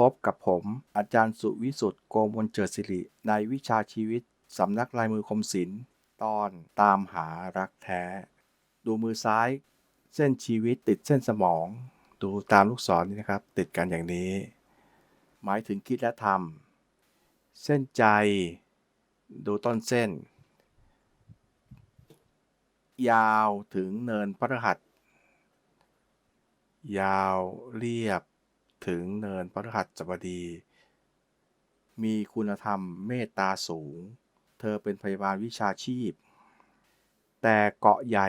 พบกับผมอาจารย์สุวิสุทธ์โกมลเจิดสิริ ในวิชาชีวิต สำนักลายมือคมศิลป์ตอนตามหารักแท้ ดูมือซ้าย เส้นชีวิตติดเส้นสมอง ดูตามลูกศรนี่นะครับ ติดกันอย่างนี้ หมายถึงคิดและทำเส้นใจ ดูต้นเส้น ยาวถึงเนินพระรหัสยาวเรียบ ถึงเนินพระหัสบดี มีคุณธรรมเมตตาสูง เธอเป็นพยาบาลวิชาชีพ แต่เกาะใหญ่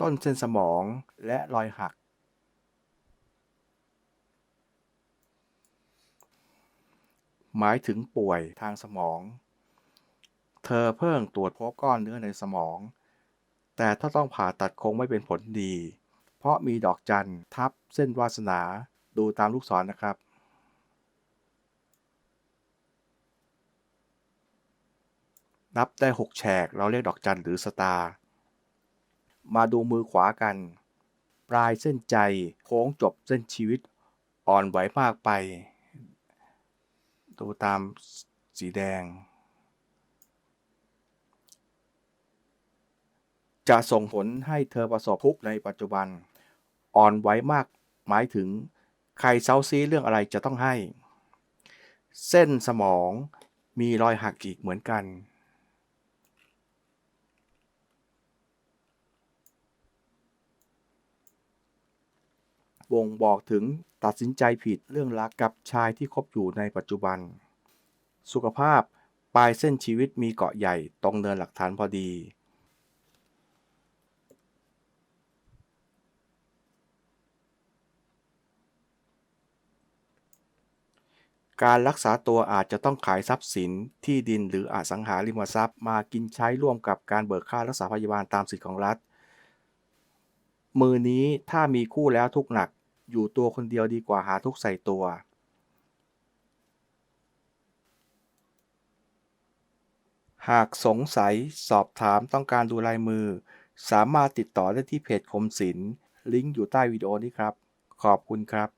ต้นเส้นสมองและรอยหักหมายถึงป่วยทางสมอง เธอเพิ่งตรวจพบก้อนเนื้อในสมอง แต่ถ้าต้องผ่าตัดคงไม่เป็นผลดี เพราะมีดอกจันทับเส้นวาสนาดูตามลูกศรนนะครับ นับได้ 6 แฉก เราเรียกดอกจันหรือสตาร์มาดูมือขวากัน ปลายเส้นใจโค้งจบเส้นชีวิตอ่อนไหวมากไป ดูตามสีแดง จะส่งผลให้เธอประสบทุกข์ในปัจจุบัน อ่อนไหวมากหมายถึงใครเซาซีเรื่องอะไรจะต้องให้ เส้นสมองมีรอยหักอีกเหมือนกัน บ่งบอกถึงตัดสินใจผิดเรื่องรักกับชายที่คบอยู่ในปัจจุบัน สุขภาพปลายเส้นชีวิตมีเกาะใหญ่ตรงเนินหลักฐานพอดี การรักษาตัวอาจจะต้องขายทรัพย์สินที่ดินหรืออสังหาริมทรัพย์ มากินใช้ร่วมกับการเบิกค่ารักษาพยาบาลตามสิทธิของรัฐ มือนี้ถ้ามีคู่แล้วทุกหนักอยู่ตัวคนเดียวดีกว่าหาทุกใส่ตัว หากสงสัยสอบถามต้องการดูลายมือ สามารถติดต่อได้ที่เพจคมศิลป์ลิงก์อยู่ใต้วิดีโอนี้ครับ ขอบคุณครับ